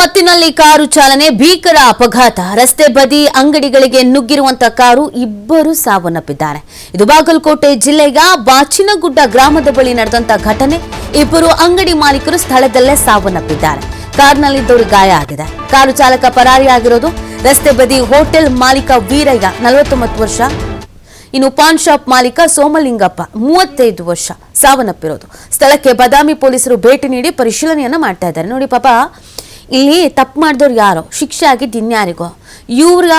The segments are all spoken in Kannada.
ಮತ್ತಿನಲ್ಲಿ ಕಾರು ಚಾಲನೆ, ಭೀಕರ ಅಪಘಾತ. ರಸ್ತೆ ಬದಿ ಅಂಗಡಿಗಳಿಗೆ ನುಗ್ಗಿರುವಂತ ಕಾರು ಇಬ್ಬರು ಸಾವನ್ನಪ್ಪಿದ್ದಾರೆ. ಇದು ಬಾಗಲಕೋಟೆ ಜಿಲ್ಲೆಯ ಬಾಚಿನಗುಡ್ಡ ಗ್ರಾಮದ ಬಳಿ ನಡೆದಂತ ಘಟನೆ. ಇಬ್ಬರು ಅಂಗಡಿ ಮಾಲೀಕರು ಸ್ಥಳದಲ್ಲೇ ಸಾವನ್ನಪ್ಪಿದ್ದಾರೆ. ಕಾರ್ನಲ್ಲಿದ್ದವರು ಗಾಯ ಆಗಿದೆ ಕಾರು ಚಾಲಕ ಪರಾರಿಯಾಗಿರೋದು ರಸ್ತೆ ಬದಿ ಹೋಟೆಲ್ ಮಾಲೀಕ ವೀರಯ್ಯ, ನಲವತ್ತೊಂಬತ್ತು ವರ್ಷ. ಇನ್ನು ಪಾನ್ ಶಾಪ್ ಮಾಲೀಕ ಸೋಮಲಿಂಗಪ್ಪ, ಮೂವತ್ತೈದು ವರ್ಷ ಸಾವನ್ನಪ್ಪಿರೋದು. ಸ್ಥಳಕ್ಕೆ ಬದಾಮಿ ಪೊಲೀಸರು ಭೇಟಿ ನೀಡಿ ಪರಿಶೀಲನೆಯನ್ನ ಮಾಡ್ತಾ ಇದ್ದಾರೆ. ನೋಡಿ ಪಾಪ ಇಲ್ಲಿ ತಪ್ಪು ಮಾಡಿದವ್ರು ಯಾರು? ಶಿಕ್ಷೆ ಆಗಿದ್ದು ಇನ್ಯಾರಿಗೋ? ಇವ್ರ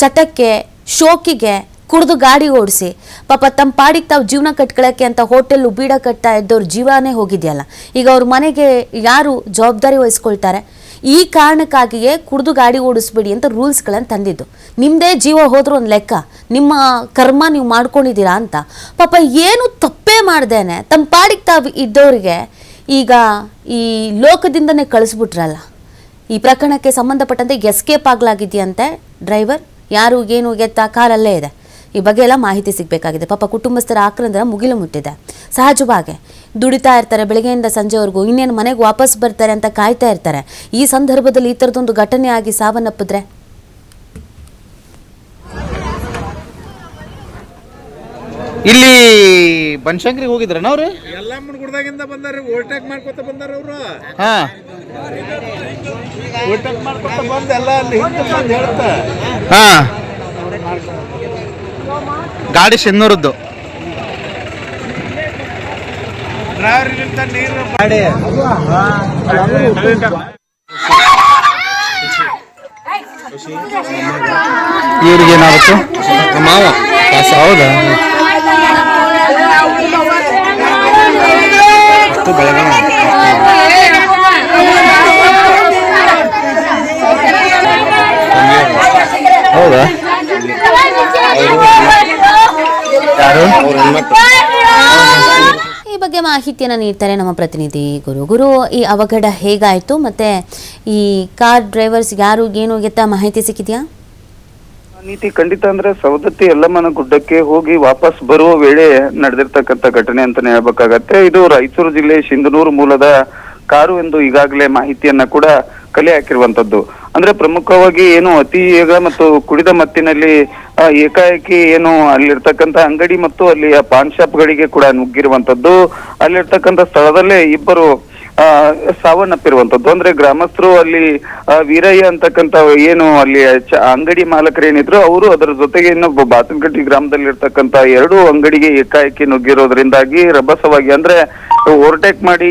ಚಟಕ್ಕೆ ಶೋಕಿಗೆ ಕುಡಿದು ಗಾಡಿ ಓಡಿಸಿ, ಪಾಪ ತಮ್ಮ ಪಾಡಿಗೆ ತಾವು ಜೀವನ ಕಟ್ಕೊಳ್ಳೋಕ್ಕೆ ಅಂತ ಹೋಟೆಲ್ಲು ಬೀಡ ಕಟ್ತಾ ಇದ್ದವ್ರ ಜೀವನೇ ಹೋಗಿದೆಯಲ್ಲ. ಈಗ ಅವ್ರ ಮನೆಗೆ ಯಾರು ಜವಾಬ್ದಾರಿ ವಹಿಸ್ಕೊಳ್ತಾರೆ? ಈ ಕಾರಣಕ್ಕಾಗಿಯೇ ಕುಡಿದು ಗಾಡಿ ಓಡಿಸ್ಬೇಡಿ ಅಂತ ರೂಲ್ಸ್ಗಳನ್ನು ತಂದಿದ್ದು. ನಿಮ್ಮದೇ ಜೀವ ಹೋದ್ರೂ ಒಂದು ಲೆಕ್ಕ. ನಿಮ್ಮ ಕರ್ಮ ನೀವು ಮಾಡ್ಕೊಂಡಿದ್ದೀರಾ ಅಂತ. ಪಾಪ ಏನು ತಪ್ಪೇ ಮಾಡ್ದೇನೆ? ತಮ್ಮ ಪಾಡಿಗೆ ತಾವು ಇದ್ದವರಿಗೆ ಈಗ ಈ ಲೋಕದಿಂದನೇ ಕಳಿಸ್ಬಿಟ್ರಲ್ಲ. ಈ ಪ್ರಕರಣಕ್ಕೆ ಸಂಬಂಧಪಟ್ಟಂತೆ ಎಸ್ಕೇಪ್ ಆಗಲಾಗಿದೆಯಂತೆ ಡ್ರೈವರ್ ಯಾರು, ಏನು, ಎತ್ತ ಕಾರಲ್ಲೇ ಇದೆ. ಈ ಬಗ್ಗೆ ಎಲ್ಲ ಮಾಹಿತಿ ಸಿಗಬೇಕಾಗಿದೆ. ಪಾಪ ಕುಟುಂಬಸ್ಥರ ಆಕ್ರಂದ ಮುಗಿಲು ಮುಟ್ಟಿದೆ. ಸಹಜವಾಗಿ ದುಡಿತಾ ಇರ್ತಾರೆ, ಬೆಳಗ್ಗೆಯಿಂದ ಸಂಜೆವರೆಗೂ ಇನ್ನೇನು ಮನೆಗೆ ವಾಪಸ್ ಬರ್ತಾರೆ ಅಂತ ಕಾಯ್ತಾ ಇರ್ತಾರೆ. ಈ ಸಂದರ್ಭದಲ್ಲಿ ಈ ಥರದೊಂದು ಘಟನೆ ಆಗಿ ಸಾವನ್ನಪ್ಪಿದ್ರೆ ಇಲ್ಲಿ ಬನಶಂಕರಿಗೆ ಹೋಗಿದ್ರನ ಅವ್ರು? ಎಲ್ಲಮ್ಮನ ಬಂದಾರೆ ಬಂದಾರ ಓವರ್ಟೇಕ್ ಮಾಡ್ಕೊತ ಬಂದಾರೆ ಅವರು. ಹಾ. ಓಲ್ಟ್ಯಾಕ್ ಮಾಡ್ಕೊತ ಬಂದ ಎಲ್ಲ ಅಲ್ಲಿ ಹಿಂದೆ ಬಂದು ಹೇಳ್ತಾ. ಹಾ. ಗಾಡಿ ಶೆನ್ನೂರದ್ದು ಡ್ರೈವರ್ಗಿಂತ ನೀರು ಇವ್ರಿಗೆ ಏನಾಗುತ್ತೆ ಮಾವ. ಹೌದಾ? ಹೌದಾ? ಯಾರು? ಈ ಬಗ್ಗೆ ಮಾಹಿತಿಯನ್ನು ನೀಡ್ತಾರೆ ನಮ್ಮ ಪ್ರತಿನಿಧಿ ಗುರು. ಗುರು, ಈ ಅವಘಡ ಹೇಗಾಯಿತು? ಮತ್ತೆ ಈ ಕಾರ್ ಡ್ರೈವರ್ಸ್ ಯಾರು, ಏನು ಮಾಹಿತಿ ಸಿಕ್ಕಿದೆಯಾ? ನೀತಿ ಖಂಡಿತ ಅಂದ್ರೆ ಸವದತ್ತಿ ಯಲ್ಲಮ್ಮನ ಗುಡ್ಡಕ್ಕೆ ಹೋಗಿ ವಾಪಸ್ ಬರುವ ವೇಳೆ ನಡೆದಿರ್ತಕ್ಕಂಥ ಘಟನೆ ಅಂತಾನೆ ಹೇಳ್ಬೇಕಾಗತ್ತೆ. ಇದು ರಾಯಚೂರು ಜಿಲ್ಲೆ ಸಿಂಧನೂರು ಮೂಲದ ಕಾರು ಎಂದು ಈಗಾಗಲೇ ಮಾಹಿತಿಯನ್ನ ಕೂಡ ಕಲೆ ಹಾಕಿರುವಂತದ್ದು ಅಂದ್ರೆ ಪ್ರಮುಖವಾಗಿ ಏನು ಅತಿ ವೇಗ ಮತ್ತು ಕುಡಿದ ಮತ್ತಿನಲ್ಲಿ ಏಕಾಏಕಿ ಏನು ಅಲ್ಲಿರ್ತಕ್ಕಂತ ಅಂಗಡಿ ಮತ್ತು ಅಲ್ಲಿಯ ಪಾನ್ ಶಾಪ್ಗಳಿಗೆ ಕೂಡ ನುಗ್ಗಿರುವಂತದ್ದು ಅಲ್ಲಿರ್ತಕ್ಕಂಥ ಸ್ಥಳದಲ್ಲೇ ಇಬ್ಬರು ಸಾವನ್ನಪ್ಪಿರುವಂತದ್ದು ಅಂದ್ರೆ ಗ್ರಾಮಸ್ಥರು ಅಲ್ಲಿ ವೀರಯ್ಯ ಅಂತಕ್ಕಂತ ಏನು ಅಲ್ಲಿ ಅಂಗಡಿ ಮಾಲಕರು ಏನಿದ್ರು ಅವರು ಅದರ ಜೊತೆಗೆ ಇನ್ನೊಬ್ಬ ಬಾತನಕಟ್ಟಿ ಗ್ರಾಮದಲ್ಲಿ ಇರ್ತಕ್ಕಂತ ಎರಡು ಅಂಗಡಿಗೆ ಏಕಾಏಕಿ ನುಗ್ಗಿರೋದ್ರಿಂದಾಗಿ ರಭಸವಾಗಿ ಅಂದ್ರೆ ಓವರ್ಟೇಕ್ ಮಾಡಿ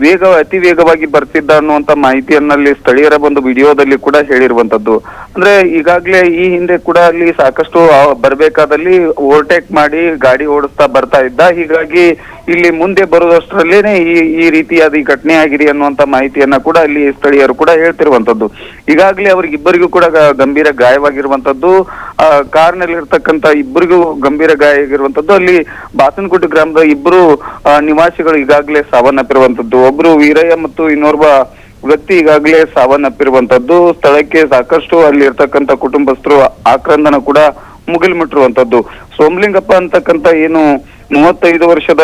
ವೇಗ, ಅತಿ ವೇಗವಾಗಿ ಬರ್ತಿದ್ದ ಅನ್ನುವಂತ ಮಾಹಿತಿಯನ್ನಲ್ಲಿ ಸ್ಥಳೀಯರ ಒಂದು ವಿಡಿಯೋದಲ್ಲಿ ಕೂಡ ಹೇಳಿರುವಂತದ್ದು ಅಂದ್ರೆ ಈಗಾಗ್ಲೇ ಈ ಹಿಂದೆ ಕೂಡ ಅಲ್ಲಿ ಸಾಕಷ್ಟು ಬರ್ಬೇಕಾದಲ್ಲಿ ಓವರ್ಟೇಕ್ ಮಾಡಿ ಗಾಡಿ ಓಡಿಸ್ತಾ ಬರ್ತಾ ಇದ್ದ. ಹೀಗಾಗಿ ಇಲ್ಲಿ ಮುಂದೆ ಬರೋದಷ್ಟರಲ್ಲೇನೆ ಈ ಈ ರೀತಿಯಾದ ಈ ಘಟನೆ ಆಗಿರಿ ಅನ್ನುವಂತ ಮಾಹಿತಿಯನ್ನ ಕೂಡ ಅಲ್ಲಿ ಸ್ಥಳೀಯರು ಕೂಡ ಹೇಳ್ತಿರುವಂತದ್ದು. ಈಗಾಗಲೇ ಅವರಿಗಿಬ್ಬರಿಗೂ ಕೂಡ ಗಂಭೀರ ಗಾಯವಾಗಿರುವಂತದ್ದು. ಆ ಕಾರ್ನಲ್ಲಿ ಇರ್ತಕ್ಕಂತ ಇಬ್ಬರಿಗೂ ಗಂಭೀರ ಗಾಯ ಆಗಿರುವಂತದ್ದು ಅಲ್ಲಿ ಬಾಸನಗುಡ್ಡ ಗ್ರಾಮದ ಇಬ್ಬರು ನಿವಾಸಿಗಳು ಈಗಾಗಲೇ ಸಾವನ್ನಪ್ಪಿರುವಂತದ್ದು. ಒಬ್ರು ವೀರಯ್ಯ ಮತ್ತು ಇನ್ನೋರ್ವ ವ್ಯಕ್ತಿ ಈಗಾಗಲೇ ಸಾವನ್ನಪ್ಪಿರುವಂತದ್ದು. ಸ್ಥಳಕ್ಕೆ ಸಾಕಷ್ಟು ಅಲ್ಲಿ ಇರ್ತಕ್ಕಂತ ಕುಟುಂಬಸ್ಥರು ಆಕ್ರಂದನ ಕೂಡ ಮುಗಿಲ್ಮಿಟ್ಟಿರುವಂತದ್ದು ಸೋಮಲಿಂಗಪ್ಪ ಅಂತಕ್ಕಂತ ಏನು ಮೂವತ್ತೈದು ವರ್ಷದ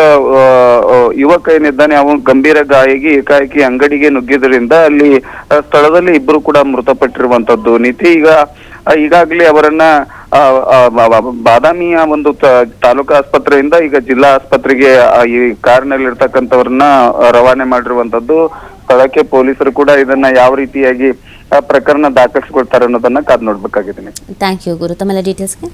ಯುವಕ ಏನಿದ್ದಾನೆ, ಅವನು ಗಂಭೀರ ಗಾಯಗಿ, ಏಕಾಏಕಿ ಅಂಗಡಿಗೆ ನುಗ್ಗಿದ್ರಿಂದ ಅಲ್ಲಿ ಸ್ಥಳದಲ್ಲಿ ಇಬ್ಬರು ಕೂಡ ಮೃತಪಟ್ಟಿರುವಂತದ್ದು ನೀತಿ ಈಗ ಈಗಾಗಲೇ ಅವರನ್ನ ಬಾದಾಮಿಯ ಒಂದು ತಾಲೂಕಾ ಆಸ್ಪತ್ರೆಯಿಂದ ಈಗ ಜಿಲ್ಲಾ ಆಸ್ಪತ್ರೆಗೆ ಈ ಕಾರ್ನಲ್ಲಿ ಇರ್ತಕ್ಕಂಥವ್ರನ್ನ ರವಾನೆ ಮಾಡಿರುವಂತದ್ದು ಸ್ಥಳಕ್ಕೆ ಪೊಲೀಸರು ಕೂಡ ಇದನ್ನ ಯಾವ ರೀತಿಯಾಗಿ ಪ್ರಕರಣ ದಾಖಲಿಸಿಕೊಳ್ತಾರೆ ಅನ್ನೋದನ್ನ ಕಾದ್ ನೋಡ್ಬೇಕಾಗಿದ್ದೀನಿ. ಥ್ಯಾಂಕ್ ಯು ಗುರು. ತಮ್ಮೆಲ್ಲ ಡೀಟೇಲ್ಸ್ಗೆ